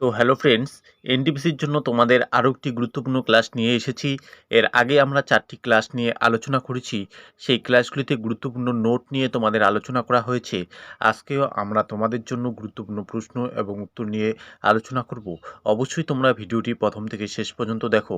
তো hello friends এনটিপিসির জন্য তোমাদের আরও একটি গুরুত্বপূর্ণ ক্লাস নিয়ে এসেছি। এর আগে আমরা চারটি ক্লাস নিয়ে আলোচনা করেছি। সেই ক্লাসগুলিতে গুরুত্বপূর্ণ নোট নিয়ে তোমাদের আলোচনা করা হয়েছে। আজকেও আমরা তোমাদের জন্য গুরুত্বপূর্ণ প্রশ্ন এবং উত্তর নিয়ে আলোচনা করব। অবশ্যই তোমরা ভিডিওটি প্রথম থেকে শেষ পর্যন্ত দেখো।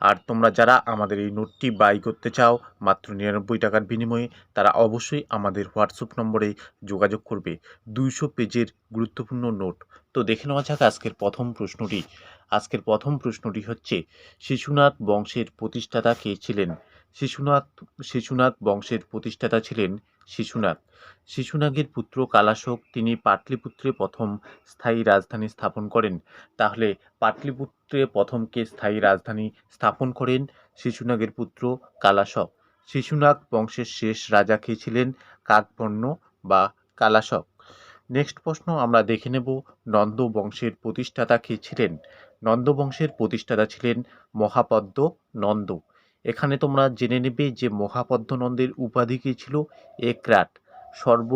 আর তোমরা যারা আমাদের এই নোটটি বাই করতে চাও, মাত্র নিরানব্বই টাকার বিনিময়ে, তারা অবশ্যই আমাদের হোয়াটসঅ্যাপ নম্বরে যোগাযোগ করবে। দুইশো পেজের গুরুত্বপূর্ণ নোট তো দেখে নেওয়া যাক আজকের প্রথম প্রশ্নটি। আজকের প্রথম প্রশ্নটি হচ্ছে, শিশুনাথ বংশের প্রতিষ্ঠাতা কে ছিলেন? শিশুনাথ শিশুনাথ বংশের প্রতিষ্ঠাতা ছিলেন শিশুনাথ। শিশুনাগের পুত্র কালাশোক, তিনি পাটলিপুত্রে প্রথম স্থায়ী রাজধানী স্থাপন করেন। তাহলে পাটলিপুত্রে প্রথম কে স্থায়ী রাজধানী স্থাপন করেন? শিশুনাগের পুত্র কালাশক। শিশুনাগ বংশের শেষ রাজা কে ছিলেন? কাকবর্ণ বা কালাশক। নেক্সট প্রশ্ন আমরা দেখে নেব নন্দ বংশের প্রতিষ্ঠাতা কে ছিলেন। নন্দ বংশের প্রতিষ্ঠাতা ছিলেন মহাপদ্ম নন্দ। এখানে তোমরা জেনে নেবে যে মহাপদ্ম নন্দের উপাধি কী ছিল? একরাট, সর্ব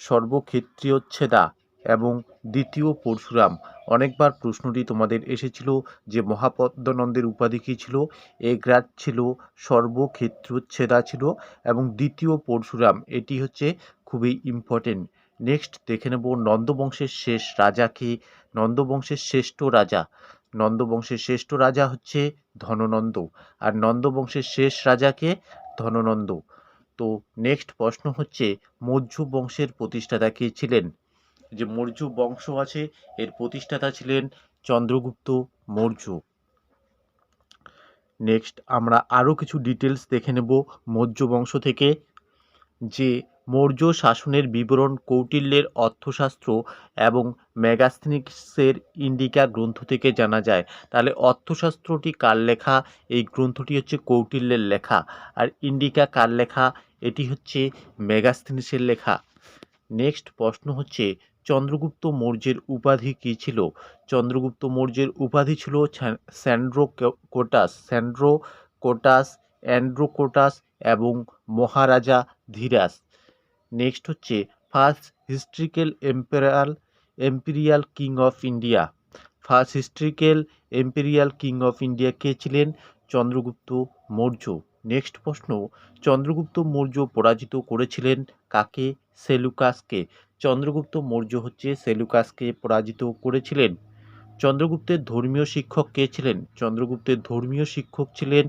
সর্বক্ষেত্রীয়চ্ছেদা এবং দ্বিতীয় পরশুরাম। অনেকবার প্রশ্নটি তোমাদের এসেছিল যে মহাপদ্মনন্দের উপাধি কী ছিল? একরাট ছিল সর্বক্ষেত্রচ্ছেদা ছিল এবং দ্বিতীয় পরশুরাম। এটি হচ্ছে খুবই ইম্পর্টেন্ট নেক্সট দেখে নেব নন্দবংশের শেষ রাজা কে? নন্দবংশের শ্রেষ্ঠ রাজা। নন্দবংশের শ্রেষ্ঠ রাজা হচ্ছে ধননন্দ। আর নন্দবংশের শেষ রাজাকে ধননন্দ। তো নেক্সট প্রশ্ন হচ্ছে, মৌর্য বংশের প্রতিষ্ঠাতা কে ছিলেন? যে মৌর্য বংশ আছে, এর প্রতিষ্ঠাতা ছিলেন চন্দ্রগুপ্ত মৌর্য। নেক্সট আমরা আরও কিছু ডিটেলস দেখে নেব মৌর্য বংশ থেকে। যে মৌর্য শাসনের বিবরণ কৌটিল্যের অর্থশাস্ত্র এবং ম্যাগাস্থনিক্সের ইন্ডিকা গ্রন্থ থেকে জানা যায়। তাহলে অর্থশাস্ত্রটি কার লেখা? এই গ্রন্থটি হচ্ছে কৌটিল্যের লেখা। আর ইন্ডিকা কার লেখা? এটি হচ্ছে মেগাস্থিনিসের লেখা। নেক্সট প্রশ্ন হচ্ছে, চন্দ্রগুপ্ত মৌর্যের উপাধি কী ছিল? চন্দ্রগুপ্ত মৌর্যের উপাধি ছিল Sandrocottus Sandrocottus Androcottus এবং মহারাজা ধীরাস। নেক্সট হচ্ছে first historical imperial imperial king of India first historical imperial king of India কে ছিলেন? চন্দ্রগুপ্ত মৌর্য। নেক্সট প্রশ্ন, চন্দ্রগুপ্ত মৌর্য পরাজিত করেছিলেন কাকে? সেলুকাসকে। চন্দ্রগুপ্ত মৌর্য হচ্ছে সেলুকাসকে পরাজিত করেছিলেন। চন্দ্রগুপ্তের ধর্মীয় শিক্ষক কে ছিলেন? চন্দ্রগুপ্তের ধর্মীয় শিক্ষক ছিলেন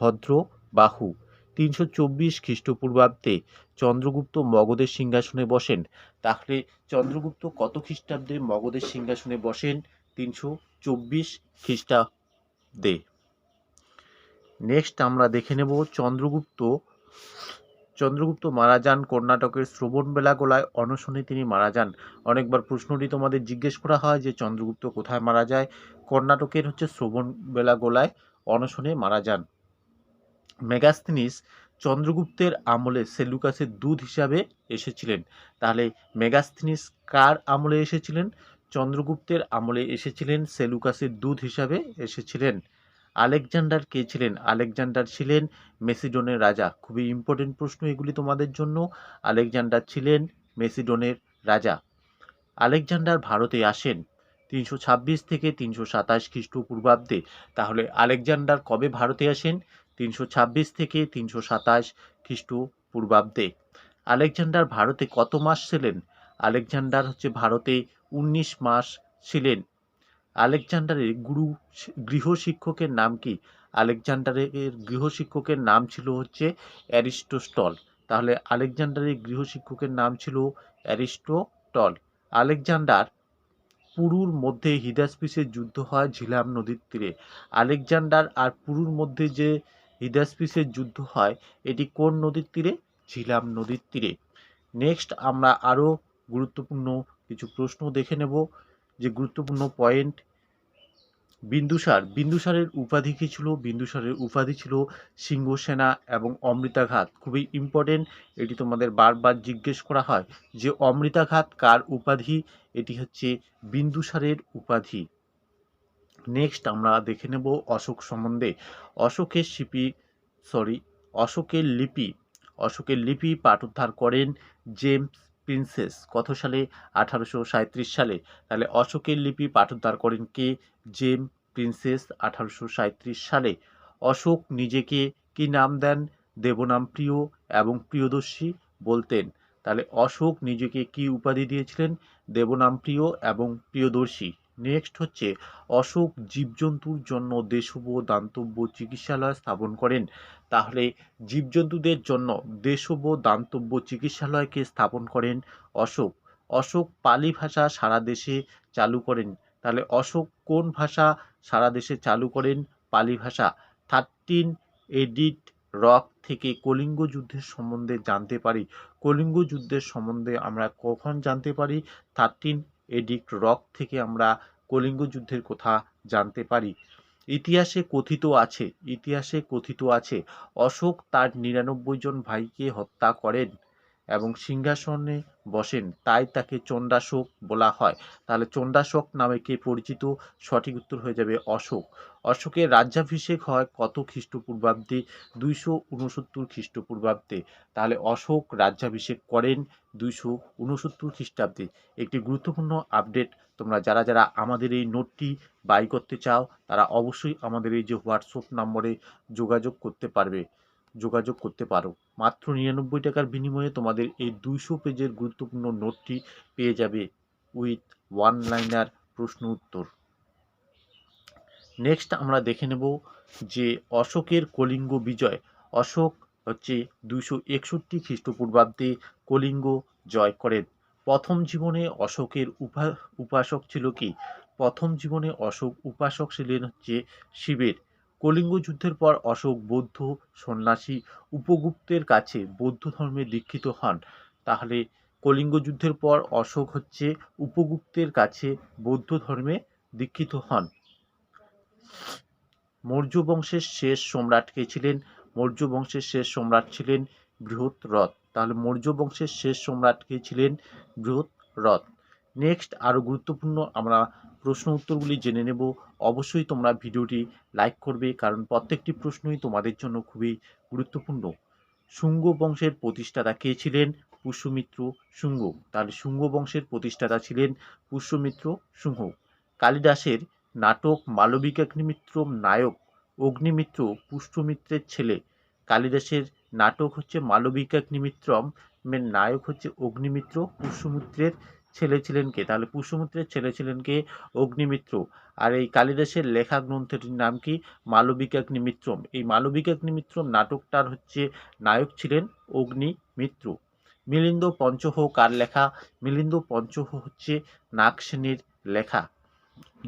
ভদ্র বাহু তিনশো চব্বিশ খ্রিস্টপূর্বাব্দে চন্দ্রগুপ্ত মগধের সিংহাসনে বসেন। তাহলে চন্দ্রগুপ্ত কত খ্রিস্টাব্দে মগধের সিংহাসনে বসেন? তিনশো চব্বিশ খ্রিস্টাব্দে। নেক্সট আমরা দেখে নেব চন্দ্রগুপ্ত। চন্দ্রগুপ্ত মারা যান কর্ণাটকের শ্রবণবেলাগোলায় অনশনে তিনি মারা যান। অনেকবার প্রশ্নটি তোমাদের জিজ্ঞেস করা হয় যে চন্দ্রগুপ্ত কোথায় মারা যায়? কর্ণাটকের হচ্ছে শ্রবণবেলাগোলায় অনশনে মারা যান। মেগাস্থিনিস চন্দ্রগুপ্তের আমলে সেলুকাসের দুধ হিসাবে এসেছিলেন। তাহলে মেগাস্থিনিস কার আমলে এসেছিলেন? চন্দ্রগুপ্তের আমলে এসেছিলেন সেলুকাসের দুধ হিসাবে এসেছিলেন। আলেকজান্ডার কে ছিলেন? আলেকজান্ডার ছিলেন মেসিডোনের রাজা। খুবই ইম্পর্টেন্ট প্রশ্ন এগুলি তোমাদের জন্য। আলেকজান্ডার ছিলেন মেসিডোনের রাজা। আলেকজান্ডার ভারতে আসেন তিনশো ছাব্বিশ থেকে তিনশো সাতাশ খ্রিস্টপূর্বাব্দে। তাহলে আলেকজান্ডার কবে ভারতে আসেন? তিনশো ছাব্বিশ থেকে তিনশো সাতাশ খ্রিস্টপূর্বাব্দে আলেকজান্ডার ভারতে কত মাস ছিলেন? আলেকজান্ডার হচ্ছে ভারতে উনিশ মাস ছিলেন। আলেকজান্ডারের গুরু গৃহশিক্ষকের নাম কি? আলেকজান্ডারের গৃহশিক্ষকের নাম ছিল হচ্ছে অ্যারিস্টোস্টল তাহলে আলেকজান্ডারের গৃহশিক্ষকের নাম ছিল অ্যারিস্টোটল। আলেকজান্ডার পুরুর মধ্যে হিদাসপিসের যুদ্ধ হয় ঝিলাম নদীর তীরে। আলেকজান্ডার আর পুরুর মধ্যে যে হিদাসপিসের যুদ্ধ হয়, এটি কোন নদীর তীরে? ঝিলাম নদীর তীরে। নেক্সট আমরা আরও গুরুত্বপূর্ণ কিছু প্রশ্ন দেখে নেব, যে গুরুত্বপূর্ণ পয়েন্ট, বিন্দুসার। বিন্দুসারের উপাধি কী ছিল? বিন্দুসারের উপাধি ছিল সিংহসেনা এবং অমৃতাঘাত। খুবই ইম্পর্টেন্ট এটি তোমাদের বারবার জিজ্ঞেস করা হয় যে অমৃতাঘাত কার উপাধি? এটি হচ্ছে বিন্দুসারের উপাধি। নেক্সট আমরা দেখে নেব অশোক সম্বন্ধে। অশোকের শিপি সরি অশোকের লিপি। অশোকের লিপি পাঠোদ্ধার করেন জেমস প্রিন্সেস, কত সালে? আঠারোশো সালে। তাহলে অশোকের লিপি পাঠোদ্ধার করেন কে? জেম প্রিন্সেস, আঠারোশো সালে। অশোক নিজেকে কি নাম দেন? দেবনাম প্রিয় এবং প্রিয়দর্শী বলতেন। তাহলে অশোক নিজেকে কি উপাধি দিয়েছিলেন? দেবনাম প্রিয় এবং প্রিয়দর্শী। নেক্সট হচ্ছে অশোক জীবজন্তুর জন্য দেশব দান্তব্য চিকিৎসালয় স্থাপন করেন। তাহলে জীবজন্তুদের জন্য দেশব দান্তব্য চিকিৎসালয়কে স্থাপন করেন অশোক। অশোক পালি ভাষা সারা দেশে চালু করেন। তাহলে অশোক কোন ভাষা সারা দেশে চালু করেন? পালি ভাষা। থার্টিন এডিট রক থেকে কলিঙ্গ যুদ্ধের সম্বন্ধে জানতে পারি। কলিঙ্গ যুদ্ধের সম্বন্ধে আমরা কখন জানতে পারি? থার্টিন এডিক্ট রক থেকে আমরা কলিঙ্গ যুদ্ধের কথা জানতে পারি। ইতিহাসে কথিত আছে, ইতিহাসে কথিত আছে, অশোক তার নিরানব্বই জন ভাইকে হত্যা করেন। এবং সিংহাসনে বসেন, তাই তাকে চণ্ডাশোক বলা হয়। তাহলে চণ্ডাশোক নামে কে পরিচিত? সঠিক উত্তর হয়ে যাবে অশোক। অশোকের রাজ্যাভিষেক হয় কত খ্রিস্টপূর্বাব্দে? দুইশো উনসত্তর খ্রিস্টপূর্বাব্দে। তাহলে অশোক রাজ্যাভিষেক করেন দুইশো উনসত্তর খ্রিস্টাব্দে। একটি গুরুত্বপূর্ণ আপডেট, তোমরা যারা যারা আমাদের এই নোটটি বাই করতে চাও, তারা অবশ্যই আমাদের এই যে হোয়াটসঅ্যাপ নম্বরে যোগাযোগ করতে পারবে। যোগাযোগ করতে পারো। মাত্র নিরানব্বই টাকার বিনিময়ে তোমাদের এই দুইশো পেজের গুরুত্বপূর্ণ নোটটি পেয়ে যাবে উইথ ওয়ান লাইনার প্রশ্ন উত্তর। নেক্সট আমরা দেখে নেব যে অশোকের কলিঙ্গ বিজয়। অশোক হচ্ছে দুইশো একষট্টি খ্রিস্টপূর্বাব্দে কলিঙ্গ জয় করেন। প্রথম জীবনে অশোকের উপা, উপাসক ছিল কি? প্রথম জীবনে অশোক উপাসক ছিলেন হচ্ছে শিবের। কলিঙ্গ যুদ্ধের পর অশোক বৌদ্ধ সন্ন্যাসী উপগুপ্তের কাছে বৌদ্ধ ধর্মে দীক্ষিত হন। তাহলে কলিঙ্গ যুদ্ধের পর অশোক হচ্ছে উপগুপ্তের কাছে বৌদ্ধ ধর্মে দীক্ষিত হন। মৌর্য বংশের শেষ সম্রাট কে ছিলেন? মৌর্য বংশের শেষ সম্রাট ছিলেন বৃহৎ রথ। তাহলে মৌর্য বংশের শেষ সম্রাট কে ছিলেন বৃহৎ রথ। নেক্সট আরও গুরুত্বপূর্ণ আমরা প্রশ্ন উত্তরগুলি জেনে নেব। অবশ্যই তোমরা ভিডিওটি লাইক করবে, কারণ প্রত্যেকটি প্রশ্নই তোমাদের জন্য খুবই গুরুত্বপূর্ণ। শুঙ্গ বংশের প্রতিষ্ঠাতা কে ছিলেন? পুষ্যমিত্র শুঙ্গ। তাহলে শুঙ্গ বংশের প্রতিষ্ঠাতা ছিলেন পুষ্যমিত্র শুঙ্গ। কালিদাসের নাটক মালবিকাগ্নিমিত্র নায়ক অগ্নিমিত্র পুষ্যমিত্রের ছেলে। কালিদাসের নাটক হচ্ছে মালবিকাগ্নিমিত্রম মেন নায়ক হচ্ছে অগ্নিমিত্র পুষ্যমিত্রের ছেলে ছিলেন কে তাহলে পুষ্যমিত্রের ছেলে ছিলেন কে অগ্নিমিত্র। আর এই কালিদাসের লেখা গ্রন্থটির নাম কি? মালবিকাগ্নিমিত্রম এই মালবিকাগ্নিমিত্রম নাটকটার হচ্ছে নায়ক ছিলেন অগ্নিমিত্র। মিলিন্দ পঞ্চহ কার লেখা? মিলিন্দ পঞ্চহ হচ্ছে নাগসেনের লেখা।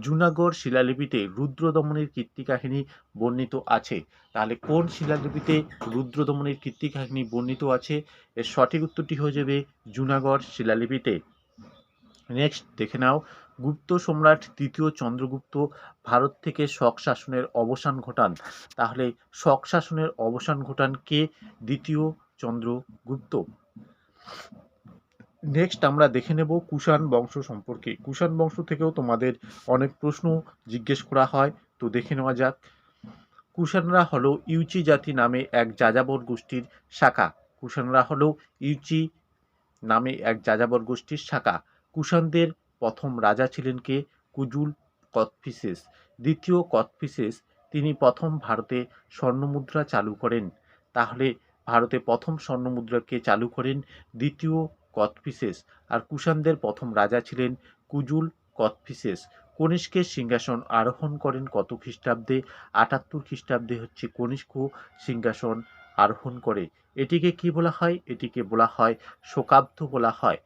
জুনাগড় শিলালিপিতে রুদ্রদমনের কীর্তিকাহিনী বর্ণিত আছে। তাহলে কোন শিলালিপিতে রুদ্রদমনের কীর্তিকাহিনী বর্ণিত আছে? এর সঠিক উত্তরটি হয়ে যাবে জুনাগড় শিলালিপিতে। নেক্সট দেখে নাও। গুপ্ত সম্রাট তৃতীয় চন্দ্রগুপ্ত ভারত থেকে শক শাসনের অবসান ঘটান। তাহলে শক শাসনের অবসান ঘটান কে? দ্বিতীয় চন্দ্রগুপ্ত। নেক্সট আমরা দেখে নেব কুষাণ বংশ সম্পর্কে। কুষাণ বংশ থেকেও তোমাদের অনেক প্রশ্ন জিজ্ঞেস করা হয়, তো দেখে নেওয়া যাক। কুষাণরা হলো ইউচি জাতি নামে এক যাযাবর গোষ্ঠীর শাখা। কুষাণরা হলো ইউচি নামে এক যাযাবর গোষ্ঠীর শাখা। কুষাণদের প্রথম রাজা ছিলেন কে? কুজুল কৎফিসেস দ্বিতীয় কৎফিসেস তিনি প্রথম ভারতে স্বর্ণমুদ্রা চালু করেন। তাহলে ভারতে প্রথম স্বর্ণমুদ্রাকে চালু করেন? দ্বিতীয় কৎফিসেস আর কুষাণদের প্রথম রাজা ছিলেন কুজুল কৎফিসেস কনিষ্কের সিংহাসন আরোহণ করেন কত খ্রিস্টাব্দে? আটাত্তর খ্রিস্টাব্দে হচ্ছে কনিষ্ক সিংহাসন আরোহণ করে। এটিকে কি বলা হয়? এটিকে বলা হয় শোকাব্দ বলা হয়।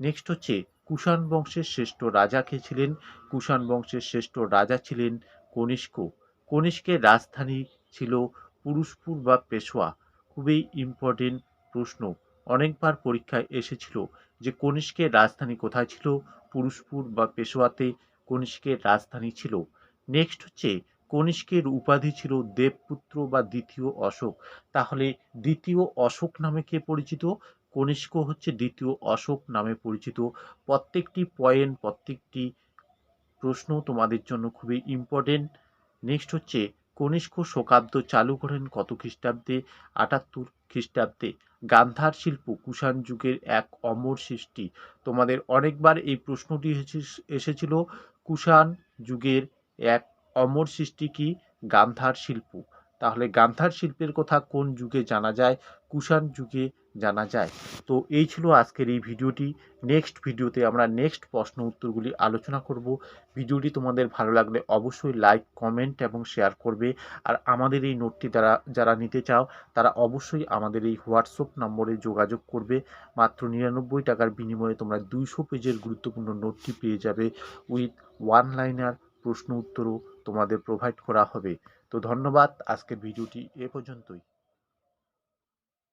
নেক্সট হচ্ছে কুষাণ বংশের শ্রেষ্ঠ রাজা কে ছিলেন? কুষাণ বংশের শ্রেষ্ঠ রাজা ছিলেন কনিষ্ক। কনিষ্কের রাজধানী ছিল পুরুষপুর বা পেশোয়া। খুবই ইম্পর্টেন্ট প্রশ্ন। অনেকবার পরীক্ষায় এসেছিল যে কনিষ্কের রাজধানী কোথায় ছিল? পুরুষপুর বা পেশোয়াতে কনিষ্কের রাজধানী ছিল। নেক্সট হচ্ছে কনিষ্কের উপাধি ছিল দেবপুত্র বা দ্বিতীয় অশোক। তাহলে দ্বিতীয় অশোক নামে কে পরিচিত? কনিষ্ক হচ্ছে দ্বিতীয় অশোক নামে পরিচিত। প্রত্যেকটি পয়েন্ট, প্রত্যেকটি প্রশ্ন তোমাদের জন্য খুবই ইম্পর্টেন্ট নেক্সট হচ্ছে, কনিষ্ক শোকাব্দ চালু করেন কত খ্রিস্টাব্দে? আটাত্তর খ্রিস্টাব্দে। গান্ধার শিল্প কুষাণ যুগের এক অমর সৃষ্টি। তোমাদের অনেকবার এই প্রশ্নটি এসেছে- এসেছিল। কুষাণ যুগের এক অমর সৃষ্টি কি গান্ধার শিল্প? তাহলে গান্ধার শিল্পের কথা কোন যুগে জানা যায়? কুষাণ যুগে জানা যায়। তো এই ছিল আজকের এই ভিডিওটি। নেক্সট ভিডিওতে আমরা নেক্সট প্রশ্ন উত্তরগুলি আলোচনা করব। ভিডিওটি তোমাদের ভালো লাগলে অবশ্যই লাইক, কমেন্ট এবং শেয়ার করবে। আর আমাদের এই নোটটি দ্বারা যারা নিতে চাও, তারা অবশ্যই আমাদের এই হোয়াটসঅ্যাপ নম্বরে যোগাযোগ করবে। মাত্র নিরানব্বই টাকার বিনিময়ে তোমরা দুইশো পেজের গুরুত্বপূর্ণ নোটটি পেয়ে যাবে। উইথ ওয়ান লাইনার প্রশ্ন উত্তরও তোমাদের প্রোভাইড করা হবে। তো ধন্যবাদ। আজকের ভিডিওটি এ পর্যন্তই।